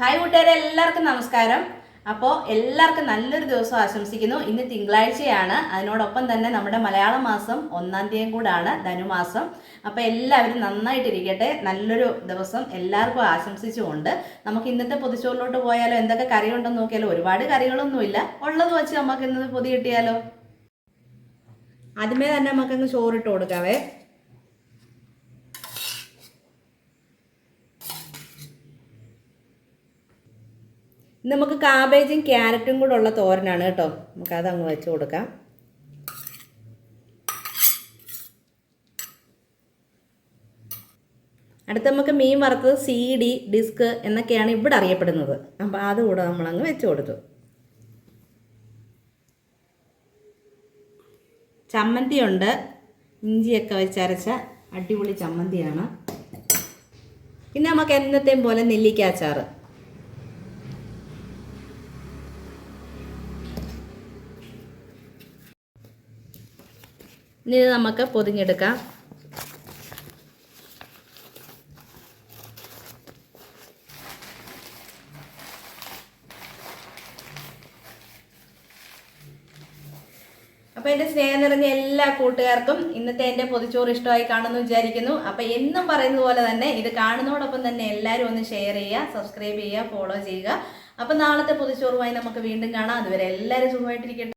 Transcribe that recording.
Hi കൂട്ടുകാരെ എല്ലാവർക്കും നമസ്കാരം. അപ്പോൾ എല്ലാവർക്കും നല്ലൊരു ദിവസം ആശംസിക്കുന്നു. ഇന്ന് തിങ്കളാഴ്ചയാണ്. അതിനോടൊപ്പം തന്നെ നമ്മുടെ മലയാള മാസം ഒന്നാം തീയതി കൂടാണ് ധനുമാസം. അപ്പോൾ എല്ലാവരും നന്നായിട്ടിരിക്കട്ടെ. നല്ലൊരു ദിവസം എല്ലാവർക്കും ആശംസിച്ചുകൊണ്ട്. നമുക്ക് ഇന്നത്തെ പൊതിച്ചോറിലോട്ട് പോയാലോ? എന്തൊക്കെ കറിയുണ്ടെന്ന് നോക്കിയാലോ? ഒരുപാട് കറികളൊന്നുമില്ല. ഉള്ളത് വെച്ച് നമുക്ക് ഇന്നത് പൊതി കിട്ടിയാലോ? ആദ്യമേ തന്നെ നമുക്കങ്ങ് ചോറിട്ട് കൊടുക്കാവേ. നമുക്ക് കാബേജും ക്യാരറ്റും കൂടെ ഉള്ള തോരനാണ് കേട്ടോ. നമുക്ക് അതങ്ങ് അങ്ങ് വെച്ച് കൊടുക്കാം. അടുത്ത നമുക്ക് മീൻ വറുത്തത് സി ഡി ഡിസ്ക് എന്നൊക്കെയാണ് ഇവിടെ അറിയപ്പെടുന്നത്. അപ്പോൾ അതുകൂടെ നമ്മളങ്ങ് വെച്ച് കൊടുത്തു. ചമ്മന്തിയുണ്ട് ഇഞ്ചിയൊക്കെ വെച്ചരച്ച അടിപൊളി ചമ്മന്തിയാണ്. പിന്നെ നമുക്ക് എന്നത്തെയും പോലെ നെല്ലിക്ക നെല്ലിക്കാച്ചാറ് ഇനി നമുക്ക് പൊതിഞ്ഞെടുക്കാം. അപ്പോൾ എന്റെ സ്നേഹം നിറഞ്ഞ എല്ലാ കൂട്ടുകാർക്കും ഇന്നത്തെ എന്റെ പൊതിച്ചോറ് ഇഷ്ടമായി കാണുമെന്ന് വിചാരിക്കുന്നു. അപ്പോൾ എന്നും പറയുന്നത് പോലെ തന്നെ ഇത് കാണുന്നതോടൊപ്പം തന്നെ എല്ലാവരും ഒന്ന് ഷെയർ ചെയ്യുക സബ്സ്ക്രൈബ് ചെയ്യുക ഫോളോ ചെയ്യുക. അപ്പോൾ നാളത്തെ പൊതിച്ചോറുമായി നമുക്ക് വീണ്ടും കാണാം. അതുവരെ എല്ലാവരും സുഖമായിട്ടിരിക്കട്ടെ.